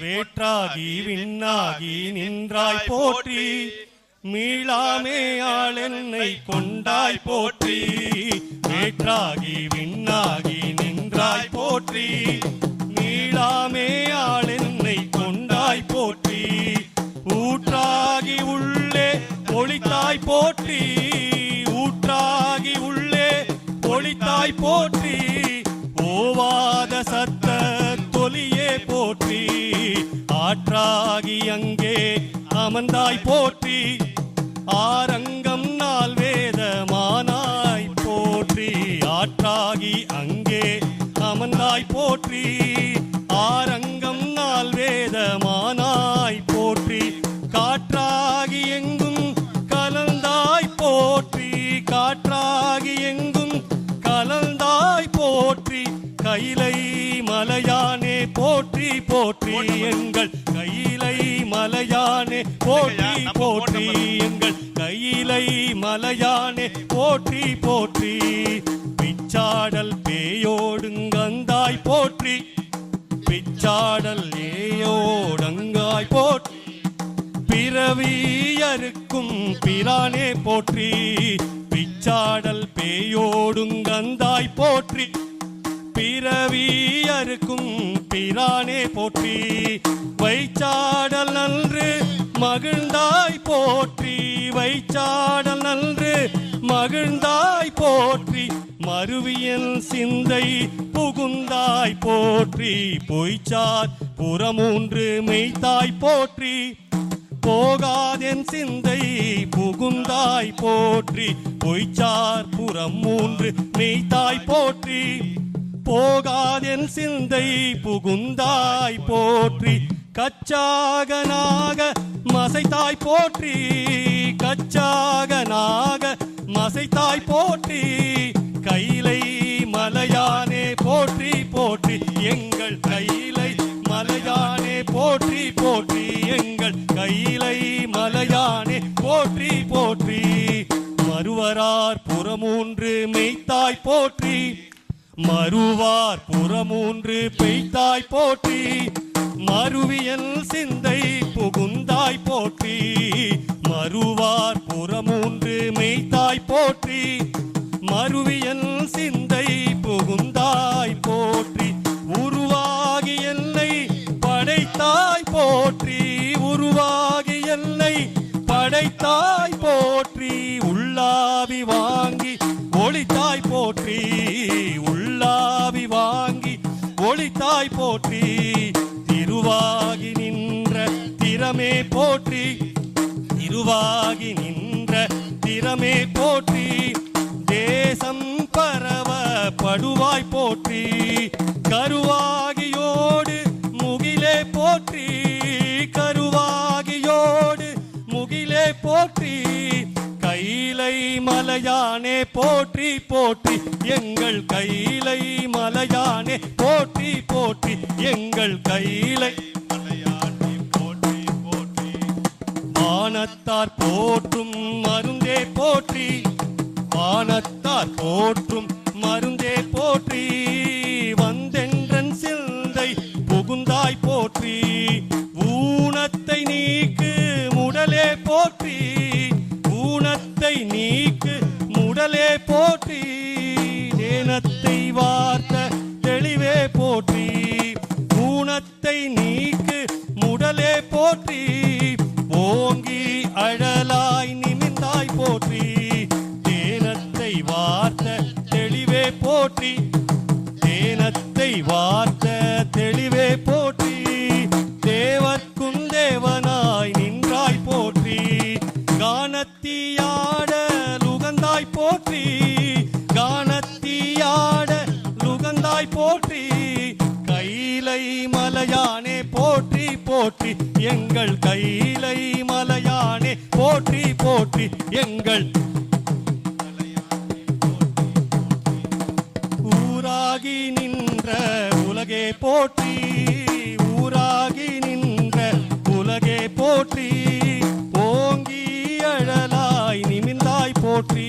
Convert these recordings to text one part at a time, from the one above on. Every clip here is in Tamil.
வேற்றாகி விண்ணாகி நின்றாய் போற்றி. மீளாமே ஆள் என்னை கொண்டாய் போற்றி. வேற்றாகி விண்ணாகி நின்றாய் போற்றி. மீளாமே ஆள் என்னை கொண்டாய் போற்றி. ஊற்றாகி உள்ளே ஒளித்தாய் போற்றி. ஊற்றாகி உள்ளே ஒளித்தாய் போற்றி. ஓவாத சத்த தொலியே ஆற்றாகி அங்கே அமர்ந்தாய் போற்றி. ஆரங்கம் நாள் வேதமானாய் போற்றி. ஆற்றாகி அங்கே அமர்ந்தாய் போற்றி. ஆரங்கம் நாள் வேதமானாய் போற்றி. காற்றாகி எங்கும் கலந்தாய் போற்றி. காற்றாகி எங்கும் கலந்தாய் போற்றி. கைலை மலையானே போற்றி போற்றி. எங்கள் மலையானே போற்றி போற்றி எங்கள் கையிலை மலையானே போற்றி போற்றி. பிச்சாடல் பேயோடுங்கந்தாய் போற்றி. பிச்சாடல் ஏயோடங்காய் போற்றி. பிறவியருக்கும் பிரானே போற்றி. பிச்சாடல் பேயோடுங்கந்தாய் போற்றி. பிறவி அறுக்கும் பிரானே போற்றி வைச்சாடல் நன்று மகிழ்ந்தாய் போற்றி வைச்சாடல் நன்று மகிழ்ந்தாய் போற்றி மருவியல் சிந்தை புகுந்தாய் போற்றி பொய்ச்சார் புறமூன்று மெய்த்தாய் போற்றி போகாதென் சிந்தை புகுந்தாய் போற்றி பொய்ச்சார் புறம் மூன்று மெய்த்தாய் போற்றி. போகாதென் சிந்தை புகுந்தாய் போற்றி. கச்சாகனாக மசைத்தாய் போற்றி. கச்சாகனாக மசைத்தாய் போற்றி. கைலை மலையானே போற்றி போற்றி. எங்கள் கைலை மலையானே போற்றி போற்றி. எங்கள் கைலை மலையானே போற்றி போற்றி. மறுவரார் புறமூன்று மெய்த்தாய் போற்றி. மறுவார் புறமூன்று பெய்தாய் போற்றி. மறுவியல் சிந்தை புகுந்தாய் போற்றி. மறுவார் புறமூன்று மெய்த்தாய் போற்றி. மறுவியல் சிந்தை புகுந்தாய் போற்றி. உருவாகி என்னை படைத்தாய் போற்றி. உருவாகி என்னை படைத்தாய் போற்றி. உள்ளாவி வாங்கி ஒளித்தாய் போற்றி. திருவாய் போற்றி திருவாகி நின்ற திறமே போற்றி திருவாகி நின்ற திறமே போற்றி தேசம் பரவ படுவாய் போற்றி கருவாகியோடு முகிலே போற்றி கருவாகியோடு முகிலே போற்றி கைலை மலையானே போற்றி போற்றி. எங்கள் கையிலை மலையானே போற்றி போற்றி. எங்கள் கையிலை மலையானே போற்றி போற்றி. வானத்தார் போற்றும் மருந்தே போற்றி. வானத்தார் போற்றும் மருந்தே போற்றி. வந்தென்றன் சிந்தை புகுந்தாய் போற்றி. தேனத்தை வார்த்த தெளிவே போற்றி. ஊனத்தை நீக்கு முடலே போற்றி. ஓங்கி அழ மலையானே போற்றி போற்றி எங்கள் கைலை மலையானே போற்றி போற்றி எங்கள் ஊராகி நின்ற உலகே போற்றி ஊராகி நின்ற உலகே போற்றி போங்கி அழலாய் நிமிந்தாய் போற்றி.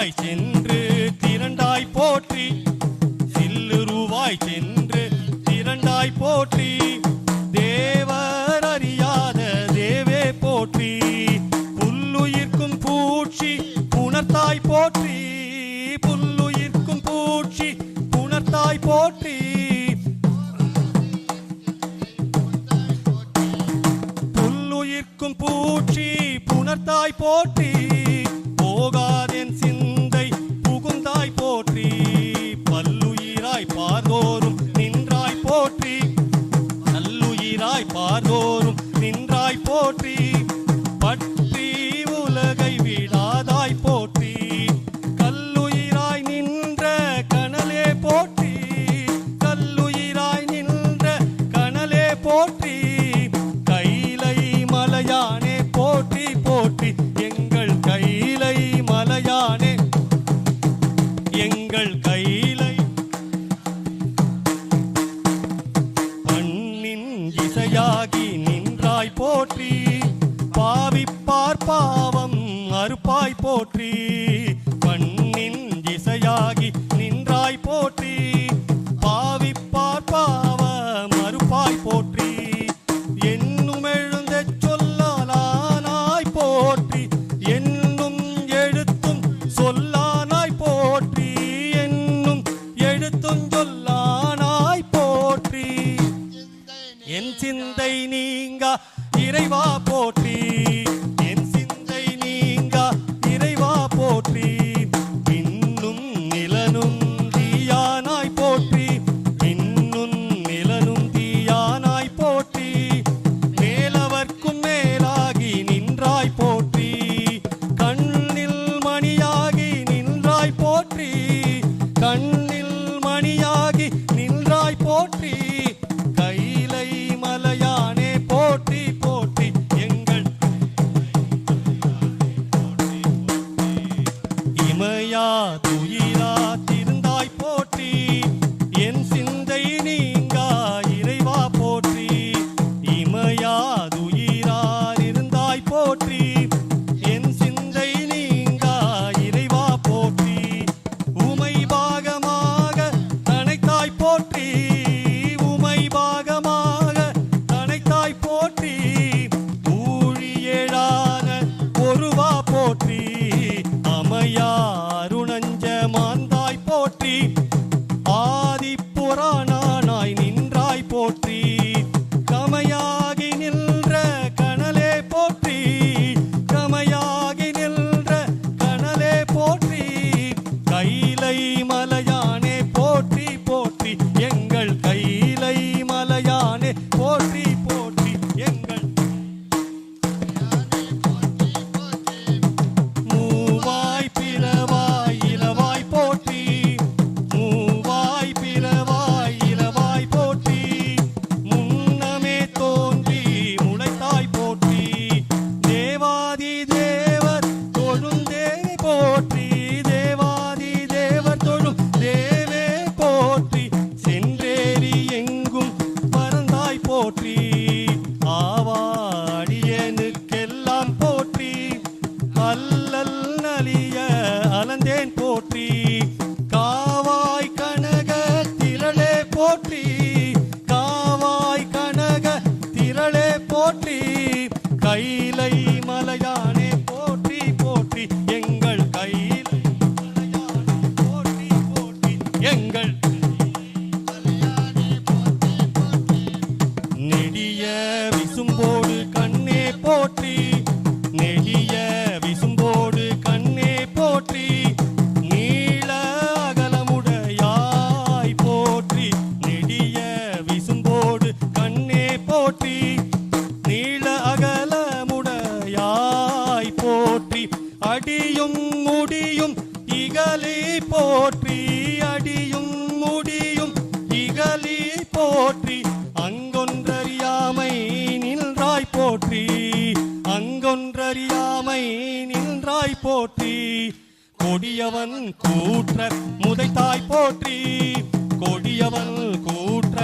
சில்லுருவாய் சென்று திரண்டாய் போற்றி. சில்லுருவாய் சென்று திரண்டாய் போற்றி. தேவர் அறியாத தேவே போற்றி. புல்லுயிர்க்கும் பூச்சி புணர்த்தாய் போற்றி. புல்லுயிர்க்கும் பூச்சி புணர்த்தாய் போற்றி. புல்லுயிர்க்கும் பூச்சி புணர்த்தாய் போற்றி. அருட்பாவம் அருப்பாய் போற்றி. கண்ணின் இசையாகி நின்றாய் போற்றி. பாவிப்பார் பாவம் அருப்பாய் போற்றி. என்னும் எழுந்த சொல்லானாய் போற்றி. என்னும் எழுத்தும் சொல்லானாய் போற்றி. என்னும் எழுத்தும் சொல்லானாய் போற்றி. என் சிந்தை நீங்க இறைவா போற்றி. அடியும் முடியும் இகலி போற்றி அடியும் முடியும் இகலி போற்றி. அங்கொன்றறியாமை நின்றாய் போற்றி அங்கொன்றறியாமை நின்றாய் போற்றி. கொடியவன் கூற்ற முதைத்தாய் போற்றி. கொடியவன் கூற்ற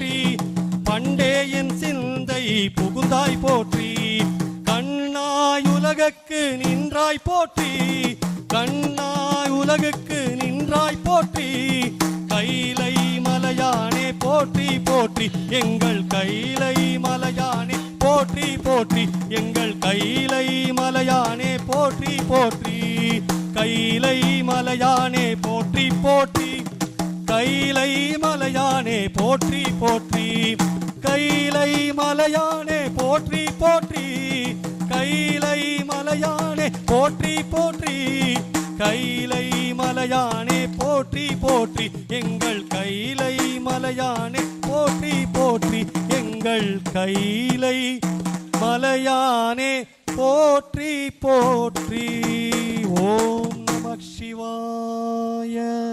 போற்றி. பண்டே என் சிந்தை புகுந்தாய் போற்றி. கண்ணாய் உலகக்கு நின்றாய் போற்றி. கண்ணாய் உலகுக்கு நின்றாய் போற்றி. கைலை மலையானே போற்றி போற்றி. எங்கள் கைலை மலையானே போற்றி போற்றி. எங்கள் கைலை மலையானே போற்றி போற்றி. கைலை மலையானே போற்றி போற்றி. கைலை மலையானே போற்றி போற்றி. கைலை மலையானே போற்றி போற்றி. கைலை மலையானே போற்றி போற்றி. கைலை மலையானே போற்றி போற்றி. எங்கள் கைலை மலையானே போற்றி போற்றி. எங்கள் கைலை மலையானே போற்றி போற்றி. ஓம் நம சிவாய.